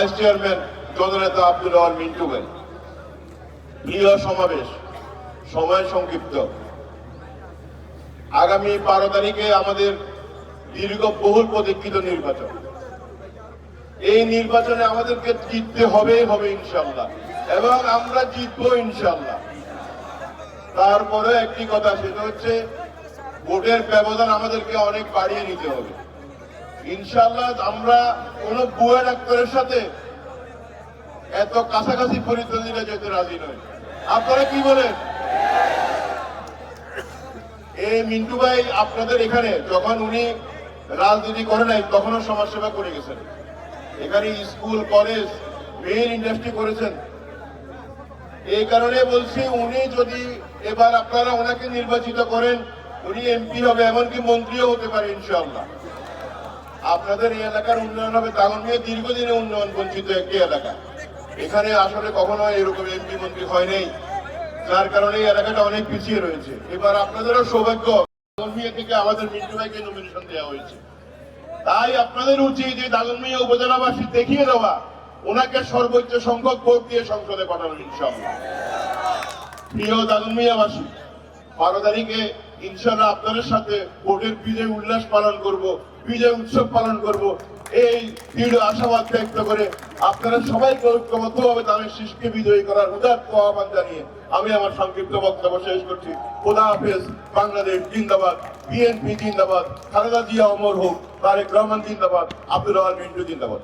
Vice chairman জননেতা আব্দুল রহমান মিন্টু ভাই। প্রিয় সমাবেশ, সময় সংক্ষিপ্ত। আগামী বারো তারিখে আমাদের দীর্ঘ বহুল প্রতীক্ষিত নির্বাচন। এই নির্বাচনে আমাদেরকে জিততে হবে হবে ইনশাল্লাহ এবং আমরা জিতবো ইনশাল্লাহ তারপরে একটি কথা সেটা হচ্ছে, ভোটের ব্যবধান আমাদেরকে অনেক বাড়িয়ে নিতে হবে। ইনশাল্লাহ আমরা কোন বুয়া ডাক্তারের সাথে এত কাছাকাছি পরিস্থিতিটা যেতে রাজি নয় আপনারা কি বলেন? এই মিন্টু ভাই আপনাদের এখানে যখন উনি রাজনীতি করে নাই, তখনও সমাজসেবা করে গেছেন। এখানে স্কুল, কলেজ মেইন ইন্ডাস্ট্রি করেছেন। এই কারণে বলছি, উনি যদি এবার আপনারা ওনাকে নির্বাচিত করেন, উনি এমপি হবে, এমনকি মন্ত্রীও হতে পারে ইনশাআল্লাহ। আপনাদের এই এলাকার উন্নয়ন হবে তাগন নিয়ে দীর্ঘদিনে উন্নয়ন বঞ্চিত একটি এলাকা। এখানে আসলে কখনো এরকম এমপি মন্ত্রী হয় নাই, যার কারণে এই এলাকাটা অনেক পিছিয়ে রয়েছে। এবার আপনাদেরও সৌভাগ্য দাগনমিয়া থেকে আমাদের মিন্টু ভাইকে নমিনেশন দেওয়া হয়েছে। তাই আপনাদের উচিত যে দাগনমিয়া উপজেলাবাসী দেখিয়ে দেওয়া, ওনাকে সর্বোচ্চ সংখ্যক ভোট দিয়ে সংসদে পাঠানো ইনশাআল্লাহ। প্রিয় দাগনমিয়াবাসী বারো তারিখে ইনশাল্লাহ আপনাদের সাথে ভোটের বিজয় উল্লাস পালন করব, বিজয় উৎসব পালন করব। এই দৃঢ় আশাবাদ ব্যক্ত করে আপনারা সবাইকে ঐক্যবদ্ধভাবে তাদের শিশুকে বিজয়ী করার উদাত্ত আহ্বান জানিয়ে আমি আমার সংক্ষিপ্ত বক্তব্য শেষ করছি। খোদা হাফেজ, বাংলাদেশ জিন্দাবাদ, বিএনপি জিন্দাবাদ, খালেদা জিয়া অমর হোক, তারেক রহমান জিন্দাবাদ আব্দুল রহমান মিন্টু জিন্দাবাদ।